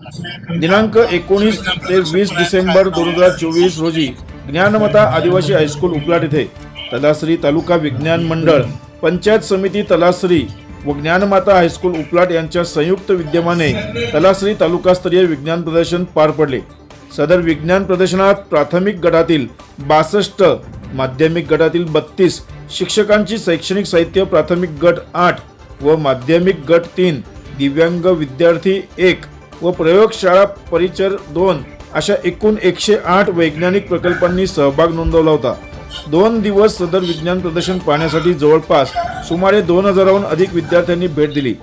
दिनांक एकोणीस ते वीस डिसेंबर दोन हजार चोवीस रोजी ज्ञानमता आदिवासी हायस्कूल उपलाट येथे तलासरी तालुका विज्ञान मंडळ पंचायत समिती तलासरी व ज्ञानमाता हायस्कूल उपलाट यांच्या संयुक्त विद्यमाने तलासरी तालुकास्तरीय विज्ञान प्रदर्शन पार पडले. सदर विज्ञान प्रदर्शनात प्राथमिक गटातील बासष्ट माध्यमिक गटातील बत्तीस शिक्षकांची शैक्षणिक साहित्य प्राथमिक गट आठ व माध्यमिक गट तीन दिव्यांग विद्यार्थी एक व प्रयोगशाळा परिचर दोन अशा एकूण एकशे आठ वैज्ञानिक प्रकल्पांनी सहभाग नोंदवला होता. दोन दिवस सदर विज्ञान प्रदर्शन पाहण्यासाठी जवळपास सुमारे दोन हजाराहून अधिक विद्यार्थ्यांनी भेट दिली.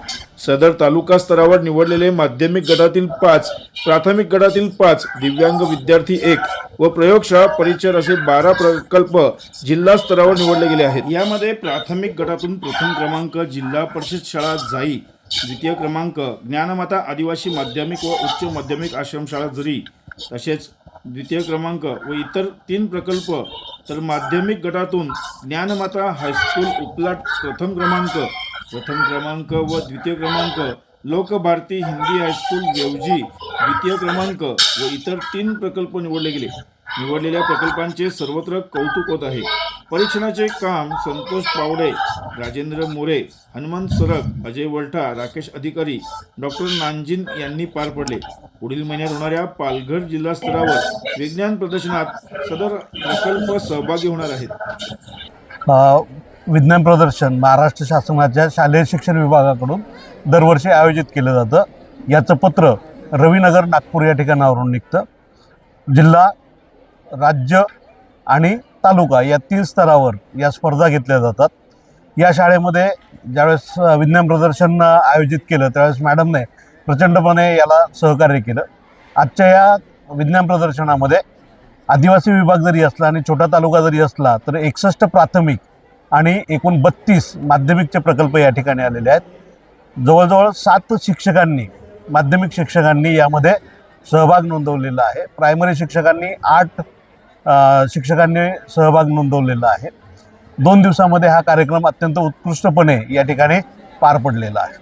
सदर तालुका स्तरावर निवडलेले माध्यमिक गटातील पाच प्राथमिक गटातील पाच दिव्यांग विद्यार्थी एक व प्रयोगशाळा परिचर असे बारा प्रकल्प जिल्हा स्तरावर निवडले गेले आहेत. यामध्ये प्राथमिक गटातून प्रथम क्रमांक जिल्हा परिषद शाळा जाई द्वितीय क्रमांक ज्ञानमाता आदिवासी माध्यमिक व उच्च माध्यमिक आश्रमशाळा जरी तसेच द्वितीय क्रमांक व इतर तीन प्रकल्प तर माध्यमिक गटातून ज्ञानमाता हायस्कूल उपलाट प्रथम क्रमांक प्रथम क्रमांक व द्वितीय क्रमांक लोकभारती हिंदी हायस्कूल वेवजी द्वितीय क्रमांक व इतर तीन प्रकल्प निवडले गेले. निवडलेल्या प्रकल्पांचे सर्वत्र कौतुक होत आहे. परीक्षणाचे काम संतोष पावडे राजेंद्र मोरे हनुमंत सरग अजय वलठा राकेश अधिकारी डॉक्टर नांजिन यांनी पार पडले. पुढील महिन्यात होणाऱ्या पालघर जिल्हा स्तरावर विज्ञान प्रदर्शनात सदर प्रकल्प सहभागी होणार आहेत. विज्ञान प्रदर्शन महाराष्ट्र शासनाच्या शालेय शिक्षण विभागाकडून दरवर्षी आयोजित केलं जातं. याचं पत्र रवीनगर नागपूर या ठिकाणावरून निघतं. जिल्हा राज्य आणि तालुका या तीन स्तरावर या स्पर्धा घेतल्या जातात. या शाळेमध्ये ज्यावेळेस विज्ञान प्रदर्शन आयोजित केलं त्यावेळेस मॅडमने प्रचंडपणे याला सहकार्य केलं. आजच्या या विज्ञान प्रदर्शनामध्ये आदिवासी विभाग जरी असला आणि छोटा तालुका जरी असला तर एकसष्ट प्राथमिक आणि एकूण बत्तीस माध्यमिकचे प्रकल्प या ठिकाणी आलेले आहेत. जवळजवळ सात शिक्षकांनी माध्यमिक शिक्षकांनी यामध्ये सहभाग नोंदवलेला आहे. प्रायमरी शिक्षकांनी आठ शिक्षकांनी सहभाग नोंदवलेला आहे. दोन दिवसामध्ये हा कार्यक्रम अत्यंत उत्कृष्टपणे या ठिकाणी पार पडलेला आहे.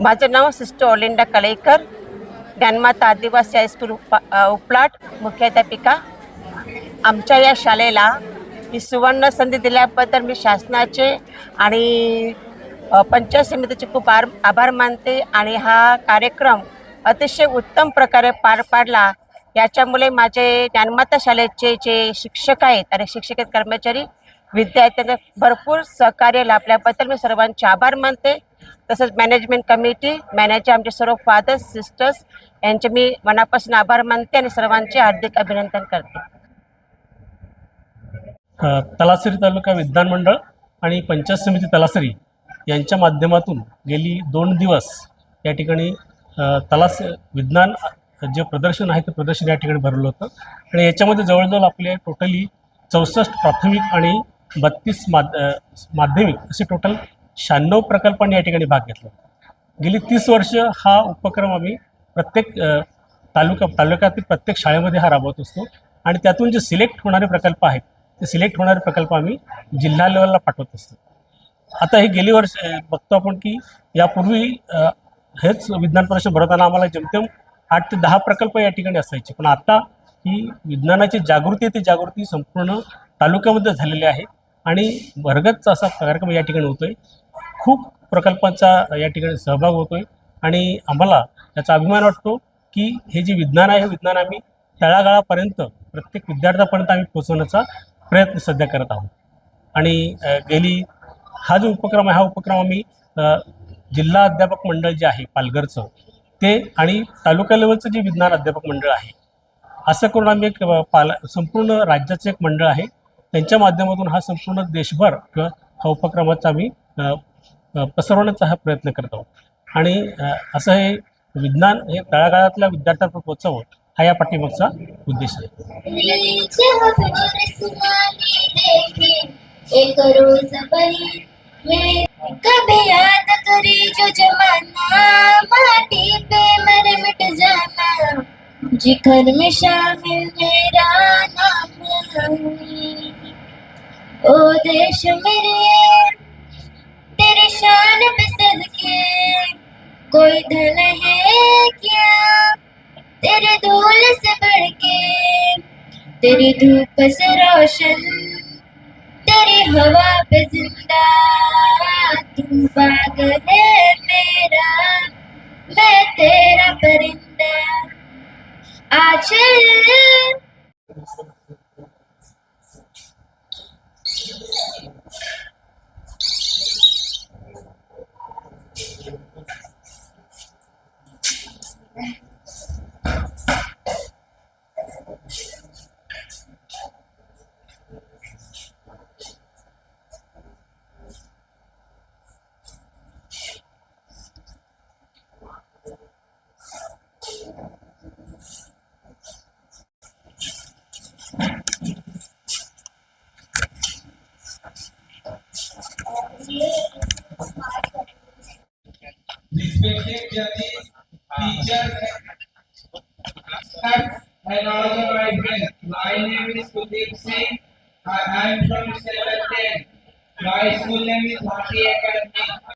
माझं नाव सिस्टर ओलिंडा कलेकर ज्ञानमाता आदिवासी हायस्कूल उपलाट मुख्याध्यापिका. आमच्या या शाळेला ही सुवर्ण संधी दिल्याबद्दल मी शासनाचे आणि पंचायत समितीचे खूप आभार मानते आणि हा कार्यक्रम अतिशय उत्तम प्रकारे पार पाडला. याच्यामुळे माझे ज्ञानमाता शाळेचे जे शिक्षक आहेत आणि शिक्षक कर्मचारी विद्यार्थ्यांना भरपूर सहकार्य लाभल्याबद्दल मी सर्वांचे आभार मानते. तसंच मॅनेजमेंट कमिटी मॅनेजर आमचे सर्व फादर्स सिस्टर्स यांचे मी मनापासून आभार मानते आणि सर्वांचे हार्दिक अभिनंदन करते. तलासरी तालुका विज्ञान मंडळ आणि पंचायत समिती तलासरी यांच्या माध्यमातून गेली दोन दिवस या ठिकाणी तलास विज्ञान जे प्रदर्शन आहे ते प्रदर्शन या ठिकाणी भरलं होतं. आणि याच्यामध्ये जवळजवळ आपले टोटली चौसष्ट प्राथमिक आणि बत्तीस माध माध्यमिक असे टोटल शहाण्णव प्रकल्पांनी या ठिकाणी भाग घेतला. गेली तीस वर्ष हा उपक्रम आम्ही प्रत्येक तालुका तालुक्यातील प्रत्येक शाळेमध्ये हा राबवत असतो. आणि त्यातून जे सिलेक्ट होणारे प्रकल्प आहेत ते सिलेक्ट होणारे प्रकल्प आम्ही जिल्हा लेवलला पाठवत असतो. आता हे गेली वर्ष बघतो आपण की यापूर्वी हेच विज्ञान परिषद भरताना आम्हाला जेमतेम आठ ते दहा प्रकल्प या ठिकाणी असायचे. पण आता ही विज्ञानाची जागृती आहे ती जागृती संपूर्ण तालुक्यामध्ये झालेली आहे. आणि भरगतच असा कार्यक्रम या ठिकाणी होतोय. खूप प्रकल्पांचा या ठिकाणी सहभाग होतोय. आणि आम्हाला याचा अभिमान वाटतो की हे जे विज्ञान आहे हे विज्ञान आम्ही तळागाळापर्यंत प्रत्येक विद्यार्थ्यापर्यंत आम्ही पोचवण्याचा प्रयत्न सध्या करत आहोत. आणि गेली हा जो उपक्रम आहे हा उपक्रम आम्ही जिल्हा अध्यापक मंडळ जे आहे पालघरचं ते आणि तालुका लेवलचं जे विज्ञान अध्यापक मंडळ आहे असं करून आम्ही एक पाला पाल संपूर्ण राज्याचं एक मंडळ आहे. त्यांच्या माध्यमातून हा संपूर्ण देशभर किंवा हा उपक्रमाचा आम्ही पसरवण्याचा हा प्रयत्न करत आहोत. आणि असं हे विज्ञान हे तळागाळातल्या विद्यार्थ्यांपर्यंत पोहोचवं हा या पाठीमागचा उद्देश आहे. जिखर में शामिल मेरा नाम ओ देश मेरे, तेरे शान में सदके। कोई धन है क्या? तेरे धूल से बढ़ के तेरी धूप से रोशन, तेरी हवा पे ज़िंदा। तू बाग है मेरा, मैं तेरा परिंदा। chill. Respected judges, teachers, and all my friends. My name is Kudeep Singh. I am from 7th My school name is Bharti Academy.